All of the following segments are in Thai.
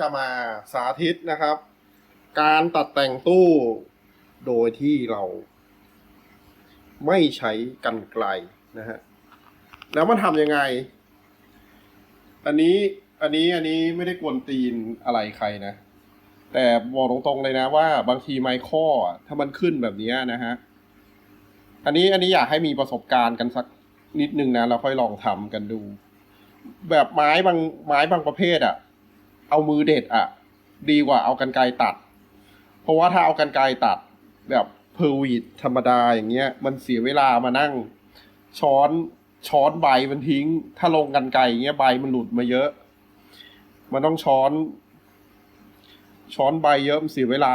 จะมาสาธิตนะครับ การตัดแต่งตู้โดยที่เรา ไม่ใช้กันไกลนะฮะแล้วมันทำยังไง อันนี้อันนี้อันนี้ไม่ได้กวนตีนอะไรใครนะ แต่บอกตรงๆเลยนะว่า บางทีไมค์ข้อถ้ามันขึ้นแบบนี้นะฮะอันนี้อันนี้อยากให้มีประสบการณ์กันสักนิดนึงนะแล้วค่อยลองทำกันดู แบบไม้บางไม้บางประเภทอะ เอามือเด็ดอะดีกว่าเอากันไกรตัด เพราะว่าถ้าเอากันไกรตัดแบบเพอร์วีดธรรมดาอย่างเงี้ย มันเสียเวลามานั่ง ช้อนช้อนใบมันทิ้ง ถ้าลงกันไกรอย่างเงี้ยใบมันหลุดมาเยอะ มันต้องช้อน ช้อนใบเยอะมันเสียเวลา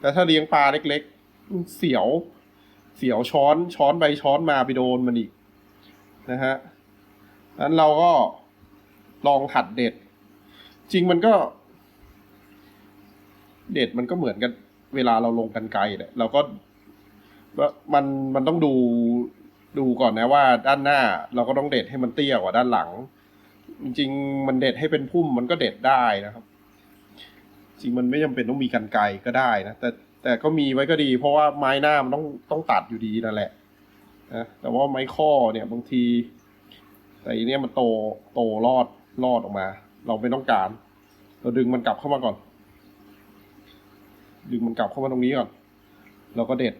แต่ถ้าเลี้ยงปลาเล็กๆ เสียว เสียวช้อนช้อนไปช้อนมาไปโดนมันอีกนะฮะนั้นเราก็ ลองหัดเด็ด จริงมันก็ เด็ดมันก็เหมือนกัน เวลาเราลงกันไกลแหละเราก็ว่ามันมันต้องดูดูก่อนนะว่าด้านหน้าเราก็ต้องเด็ดให้มันเตี้ยกว่าด้านหลัง จริงมันเด็ดให้เป็นพุ่มมันก็เด็ดได้นะครับ จริงมันไม่จำเป็นต้องมีกันไกลก็ได้นะแต่แต่ก็มีไว้ก็ดี เพราะว่าไม้หน้ามันต้องต้องตัดอยู่ดีนั่นแหละนะแต่ว่าไม้ข้อเนี่ยบางที แต่อันนี้มันโตโตรอด รอดออกมา เราไม่ต้องการ เราดึงมันกลับเข้ามาก่อน ดึงมันกลับเข้ามาตรงนี้ก่อน เราก็เด็ด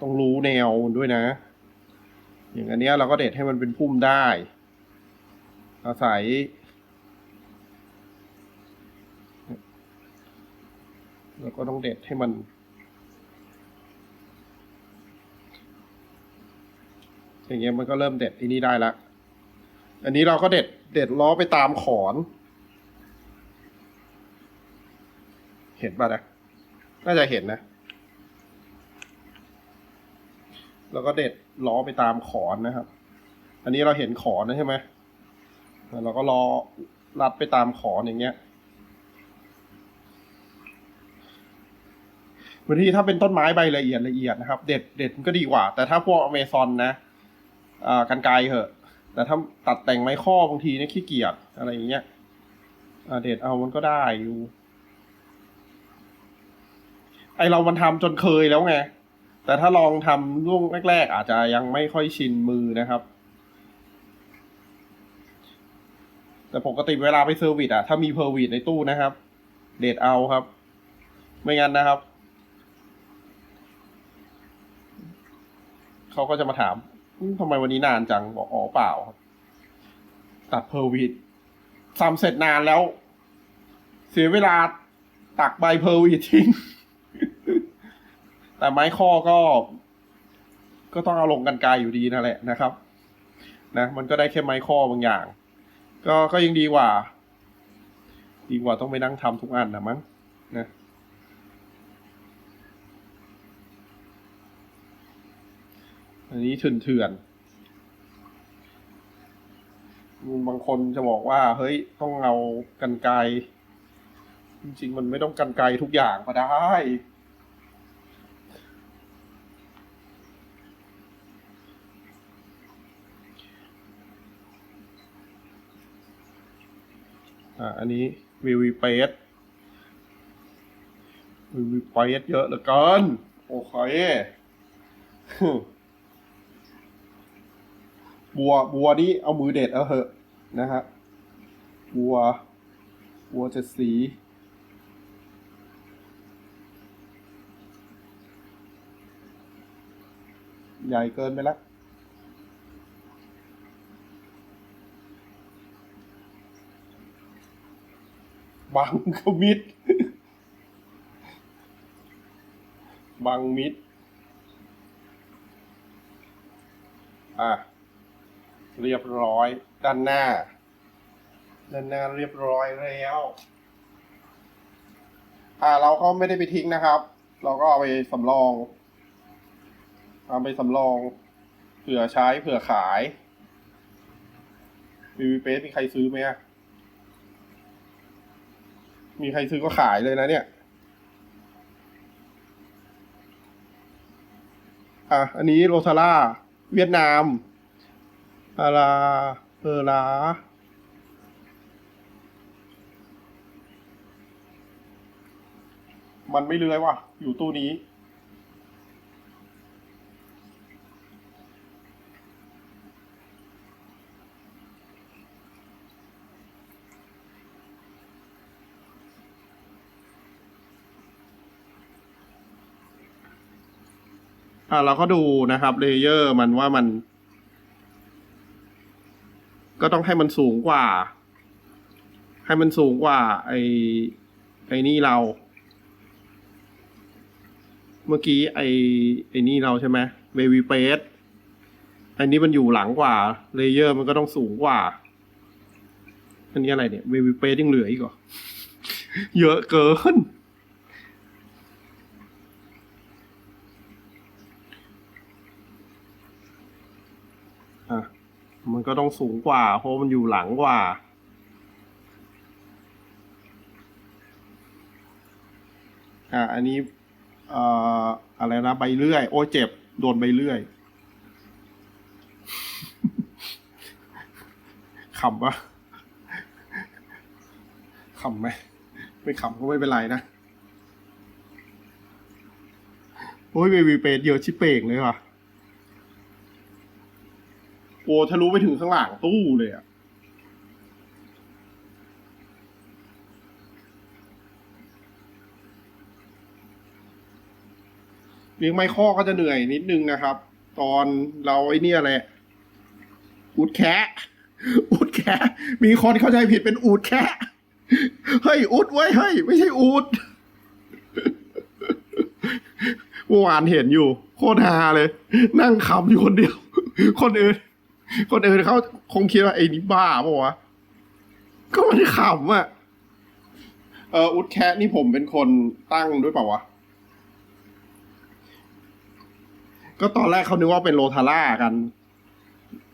ต้องรู้แนวด้วยนะ อย่างอันเนี้ยเราก็เด็ดให้มันเป็นพุ่มได้ อาศัยเราก็ต้องเด็ดให้มัน อย่างเงี้ยมันก็เริ่มเด็ดที่นี่ได้ละ อันนี้เราก็เด็ดเด็ดล้อไปตามขอน เห็นป่ะนะ น่าจะเห็นนะ แล้วก็เด็ดล้อไปตามขอนนะครับ อันนี้เราเห็นขอนนะใช่ไหมแล้วเราก็ล้อรัดไปตามขอนอย่างเงี้ยบางทีถ้าเป็นต้นไม้ใบละเอียดละเอียดนะครับ เด็ดเด็ดมันก็ดีกว่า แต่ถ้าพวกอเมซอนนะ กันไกลเหอะ แต่ถ้าตัดแต่งไม้ข้อบางทีเนี่ยขี้เกียจอะไรอย่างเงี้ยเด็ดเอามันก็ได้อยู่ ไอเรามันทำจนเคยแล้วไง แต่ถ้าลองทำช่วงแรก ๆ อาจจะยังไม่ค่อยชินมือนะครับ แต่ปกติเวลาไปเซอร์วิสอะถ้ามีเพอร์วิสในตู้นะครับ เดทเอาครับ ไม่งั้นนะครับ เขาก็จะมาถาม ทำไมวันนี้นานจังบอกอ๋อเปล่าครับตัดเพอร์วิสซ้ำเสร็จนานแล้ว เสียเวลาตักใบเพอร์วิสทิ้ง แต่ไม้ข้อก็ ก็ต้องเอาลงกันไกลอยู่ดีนั่นแหละนะครับ นะ มันก็ได้แค่ไม้ข้อบางอย่าง ก็ก็ยังดีกว่า ดีกว่าต้องไปนั่งทำทุกอันนะมั้งนะ อันนี้เถื่อนเถื่อนบางคนจะบอกว่า เฮ้ยต้องเอากันไกลจริงๆมันไม่ต้องกันไกลทุกอย่างก็ได้ อ่าอันนี้วีวีเปสวีวีเปสเยอะเหลือเกิน โอเค บัวบัวนี้เอามือเด็ดเอาเหอะนะฮะบัวบัวเจ็ดสีใหญ่เกินไปแล้วบังก็มิดบังมิด อะ เรียบร้อย ด้านหน้า ด้านหน้าเรียบร้อยแล้วอ่าเราก็ไม่ได้ไปทิ้งนะครับ เราก็เอาไปสำรอง เอาไปสำรอง เผื่อใช้เผื่อขายมีวีเปสมีใครซื้อไหมอะมีใครซื้อก็ขายเลยนะเนี่ยออะ อันนี้โรซาร่า เวียดนาม อาราเออลามันไม่เลื้อยว่ะ อยู่ตู้นี้ อ่าเราก็ดูนะครับเลเยอร์มันว่ามัน ก็ต้องให้มันสูงกว่า ให้มันสูงกว่า ไอไอนี่เรา เมื่อกี้ไอไอนี่เราใช่ไหมเบวีเปสอันนี้มันอยู่หลังกว่าเลเยอร์มันก็ต้องสูงกว่า อันนี้อะไรเนี่ยเบวีเปสยังเหลืออีกเหรอ เยอะเกิน อะ มันก็ต้องสูงกว่า เพราะมันอยู่หลังกว่า อะอันนี้อ่ออะไรนะใบเลื่อย โอ้ยเจ็บ โดนใบเลื่อยขำปะขำไหมไม่ขำก็ไม่เป็นไรนะ โอ้ยเบบีเปดเยอะชิเป่งเลยว่ะ โอ้ทะลุไปถึงข้างหลังตู้เลยอะเลี้ยงไม้ข้อก็จะเหนื่อยนิดนึงนะครับ ตอนเราไอ้เนี่ยแหละอูดแคะอูดแคะมีคนเข้าใจผิดเป็นอูดแคะเฮ้ยอูดไว้เฮ้ย ไม่ใช่อูดเมื่อวานเห็นอยู่ โคตรฮาเลย นั่งขำอยู่คนเดียว คนอื่น คนอื่นเขาคงคิดว่าไอ้นี่บ้าปะวะก็ม่ได้ขำอะเอออุดแคะนี่ผมเป็นคนตั้งด้วยเปล่าวะ ก็ตอนแรกเขานึกว่าเป็นโลทาร่ากัน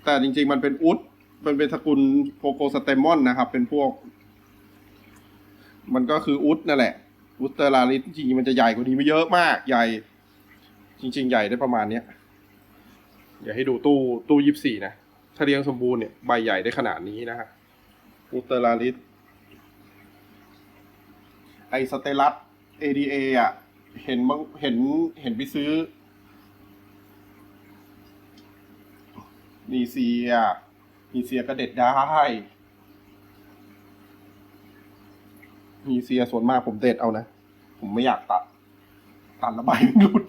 แต่จริง ๆ มันเป็นอุดมันเป็นสกุลโพโกสเตมอนนะครับ เป็นพวก มันก็คืออุดนั่นแหละ อุดเตอร์ลาริสจริงๆมันจะใหญ่กว่านี้ไม่เยอะมาก ใหญ่ จริง ๆ ใหญ่ได้ประมาณเนี้ยอย่าให้ดูตู้ตู้ยี่สี่นะ ถ้าเลี้ยงสมบูรณ์เนี่ยใบใหญ่ได้ขนาดนี้นะฮะอุตเตอร์ลาลิสไอสเตลัส ADA อะ เห็นบางเห็นเห็นไปซื้อนีเซียนีเซียก็เด็ดได้นีเซียส่วนมากผมเด็ดเอานะ ผมไม่อยากตัด ตัดแล้วใบมันหลุด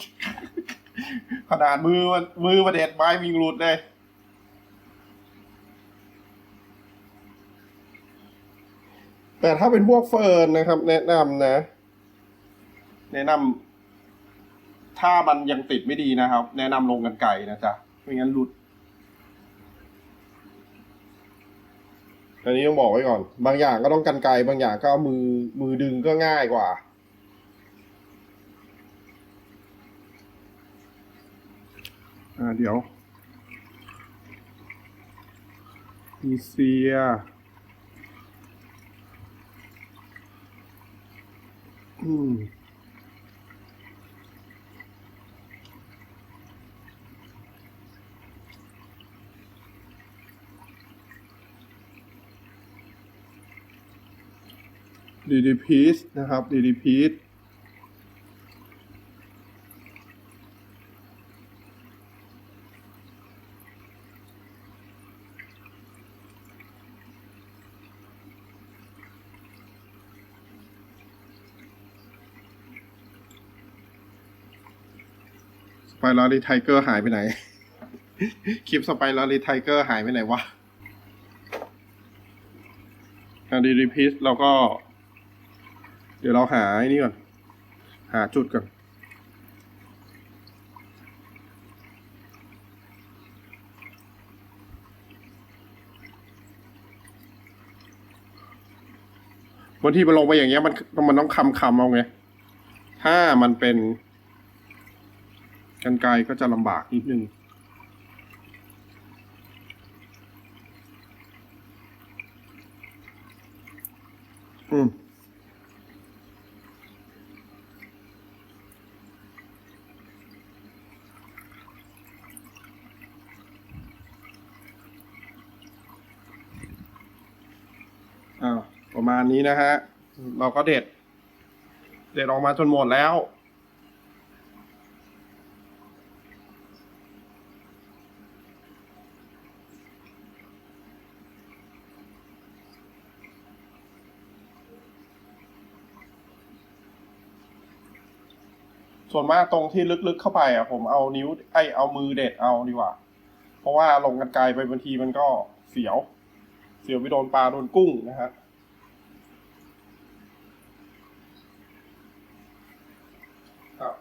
ขนาดมือมันมือมาเด็ดไม้วิงหลุดเลย แต่ถ้าเป็นพวกเฟิร์นนะครับ แนะนำนะ แนะนำถ้ามันยังติดไม่ดีนะครับ แนะนำลงกันไก่นะจ๊ะไม่งั้นหลุดอันนี้ต้องบอกไว้ก่อน บางอย่างก็ต้องกันไกลบางอย่างก็เอามือมือดึงก็ง่ายกว่า อ่าเดี๋ยวมีเซีย อืมดีดีพีซนะครับดีดีพีซ ไปรัลลีไทเกอร์หายไปไหน คลิปสไปรัลลีไทเกอร์หายไปไหนวะอันดีดีพีซเราก็ เดี๋ยวเราหาไอ้นี่ก่อน หาจุดก่อนบางทีมันลงไปอย่างเงี้ยมันมันต้องคำคำเอาไง ถ้ามันเป็น กันไกลก็จะลำบากนิดนึง อืมประมาณนี้นะฮะ เราก็เด็ด เด็ดออกมาจนหมดแล้ว ส่วนมากตรงที่ลึกๆเข้าไปอะผมเอานิ้วไอเอามือเด็ดเอาดีกว่า เพราะว่าลงกันไกลไปบางทีมันก็เสียว เสียวไปโดนปลาโดนกุ้งนะฮะครับ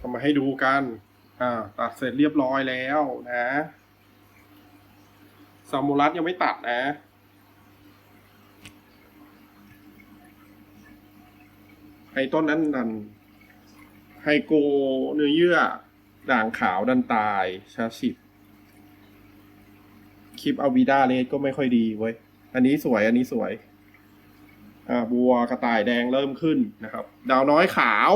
ก็มาให้ดูกัน อ่า ตัดเสร็จเรียบร้อยแล้วนะ ซามูรัสยังไม่ตัดนะ ไฮต้นนั้นดันไฮโกเนื้อเยื่อ ด่างขาวดันตายชาชิบคลิปเอาวีด้าเลสก็ไม่ค่อยดีเว้ย อันนี้สวยอันนี้สวย อ่าบัวกระต่ายแดงเริ่มขึ้นนะครับ ดาวน้อยขาว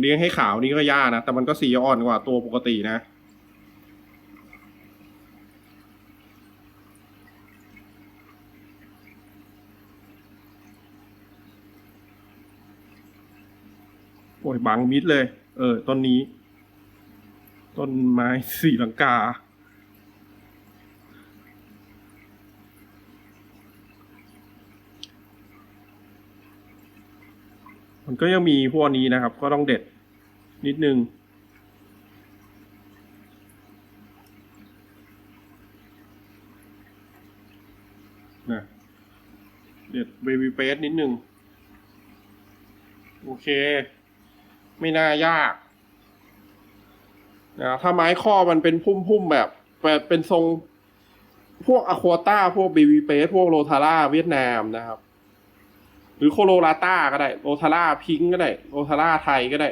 เลี้ยงให้ขาวนี่ก็ยากนะ แต่มันก็สีอ่อนกว่าตัวปกตินะ อ้ยบังมิดเลย เออ ต้นนี้ ต้นไม้สีลังกา มันก็ยังมีพวกนี้นะครับ ก็ต้องเด็ดนิดนึงนะเด็ดเบบี้เฟสนิดนึง โอเค ไม่น่ายากนะถ้าไม้ข้อมันเป็นพุ่มๆแบบแบบเป็นทรงพวกอะควาต้าพวกบีวีเปสพวกโรทาร่าเวียดนามนะครับ หรือโคโลราต้าก็ได้โรทาร่าพิงก็ได้โรทาร่าไทยก็ได้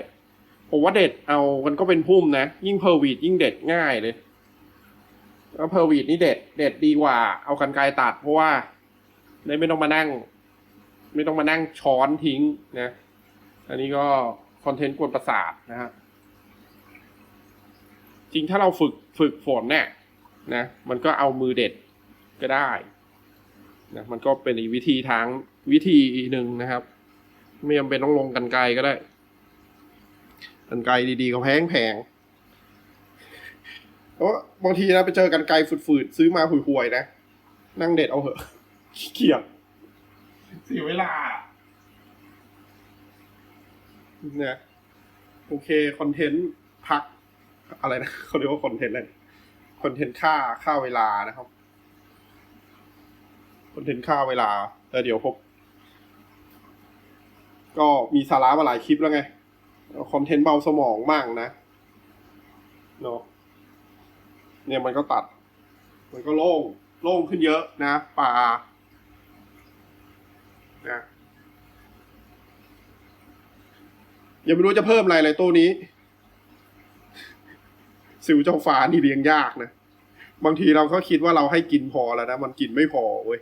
ผมว่าเด็ดเอามันก็เป็นพุ่มนะ ยิ่งเพอร์วีดยิ่งเด็ดง่ายเลยแล้วเพอร์วีดนี่เด็ด เด็ดดีกว่า เอากันไกรตัด เพราะว่าได้ไม่ต้องมานั่ง ไม่ต้องมานั่งช้อนทิ้งนะ อันนี้ก็ คอนเทนต์กวนประสาทนะฮะจริงถ้าเราฝึกฝึกฝนเนี่ยนะมันก็เอามือเด็ดก็ได้นะมันก็เป็นอีกวิธีทางวิธีหนึ่งนะครับ ไม่จำเป็นต้องลงกันไกลก็ได้ กันไกลดีๆก็แพงแพงเพราะบางทีนะไปเจอกันไกลฝืดๆซื้อมาห่วยๆนะ นั่งเด็ดเอาเหอะขี้เกียจเสียเวลา เนี่ยโอเคคอนเทนต์พัก อะไรนะเขาเรียกว่าคอนเทนต์อะไรคอนเทนต์ค่าค่าเวลานะครับคอนเทนต์ค่าเวลาแต่เดี๋ยวพบก็มีสาระมาหลายคลิปแล้วไงคอนเทนต์เบาสมองมั่งนะเนาะเนี่ยมันก็ตัด มันก็โล่ง โล่งขึ้นเยอะนะป่านะ ยังไม่รู้จะเพิ่มอะไรเลยตัวนี้ ซิวเจ้าฟ้านี่เลี้ยงยากนะบางทีเราก็คิดว่าเราให้กินพอแล้วนะมันกินไม่พอเว้ย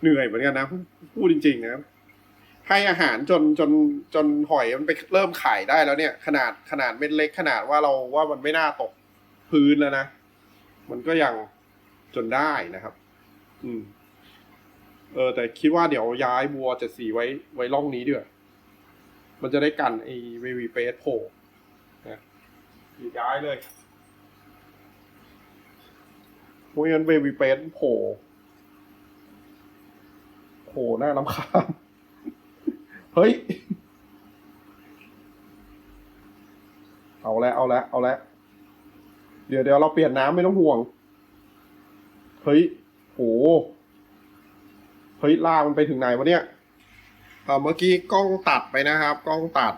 เหนื่อยเหมือนกันนะพูดจริง ๆ นะให้อาหารจนจนจนหอยมันไปเริ่มไข่ได้แล้วเนี่ย ขนาดขนาดเม็ดเล็กขนาดว่าเราว่ามันไม่น่าตกพื้นแล้วนะ มันก็ยังจนได้นะครับ อืม เออ แต่คิดว่าเดี๋ยวย้ายบัวเจ็ดสีไว้ไว้ร่องนี้ด้วย มันจะได้กันไอ้เววีเฟสโผล่นะย้ายเลยเพราะงั้นเววีเฟสโผล่โผล่หน้าน้ำค้างเฮ้ย เอาแล้วเอาแล้วเอาแล้วเดี๋ยวเดี๋ยวเราเปลี่ยนน้ำไม่ต้องห่วง เฮ้ย โห เฮ้ยลากมันไปถึงไหนวะเนี่ย เมื่อกี้กล้องตัดไปนะครับ กล้องตัด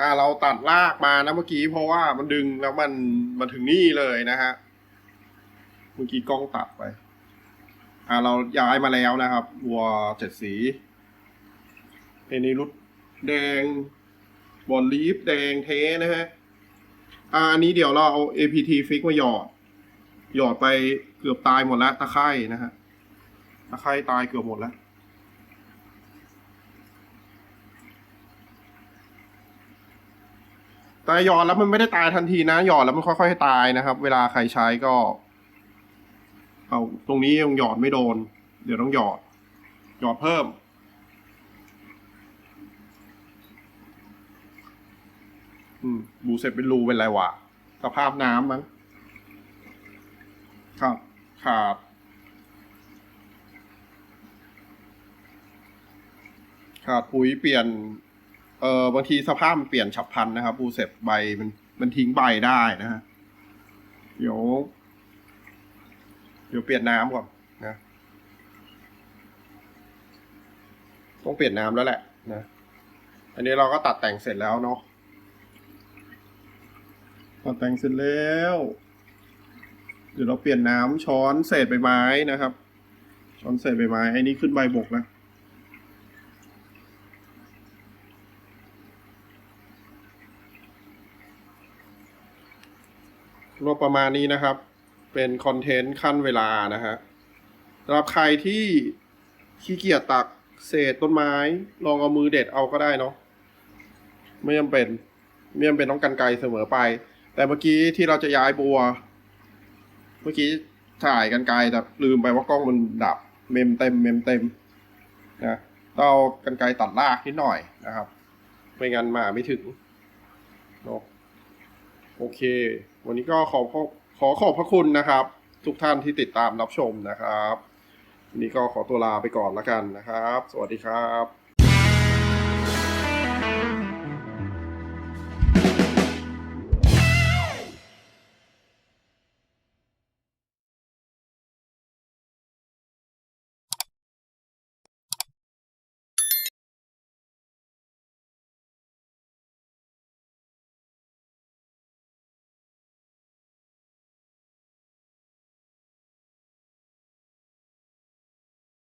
อ่าเราตัดลากมานะเมื่อกี้เพราะว่ามันดึงแล้วมันมาถึงนี่เลยนะฮะเมื่อกี้กล้องตัดไป อ่าเราย้ายมาแล้วนะครับวัวเจ็ดสีเอนิรุดแดงบอลลีฟแดงเทนะฮะอ่าอันนี้เดี๋ยวเราเอา APT ฟิกมาหยอด หยอดไปเกือบตายหมดแล้วตะไคร่นะฮะตะไคร่ตายเกือบหมดแล้ว แต่หยอดแล้วมันไม่ได้ตายทันทีนะหยอดแล้วมันค่อยๆตายนะครับ เวลาใครใช้ก็ เอาตรงนี้ยังหยอดไม่โดน เดี๋ยวต้องหยอด หยอดเพิ่ม อืมบูเสร็จเป็นรูเป็นไรวะสภาพน้ำมั้งครับขาดขาดปุ๋ยเปลี่ยน เออบางทีสภาพมันเปลี่ยนฉับพลันนะครับบูเสร็จใบมันมันทิ้งใบได้นะฮะเดี๋ยว เดี๋ยวเปลี่ยนน้ำก่อนนะ ต้องเปลี่ยนน้ำแล้วแหละนะ อันนี้เราก็ตัดแต่งเสร็จแล้วเนาะตัดแต่งเสร็จแล้ว เดี๋ยวเราเปลี่ยนน้ำช้อนเศษใบไม้นะครับ ช้อนเศษใบไม้ไอ้นี่ขึ้นใบบกนะ รวมประมาณนี้นะครับ เป็นคอนเทนต์ขั้นเวลานะฮะสำหรับใครที่ขี้เกียจตักเศษต้นไม้ ลองเอามือเด็ดเอาก็ได้เนาะไม่จำเป็นไม่จำเป็นต้องกันไกลเสมอไป แต่เมื่อกี้ที่เราจะย้ายบัว เมื่อกี้ถ่ายกันไกลแต่ลืมไปว่ากล้องมันดับ เมมเต็ม เมมเต็มนะต้องเอากันไกลตัดรากนิดหน่อยนะครับ ไม่งั้นมาไม่ถึงเนาะโอเค วันนี้ก็ขอขอขอขอบพระคุณนะครับ ทุกท่านที่ติดตามรับชมนะครับวันนี้ก็ขอตัวลาไปก่อนแล้วกันนะครับ สวัสดีครับ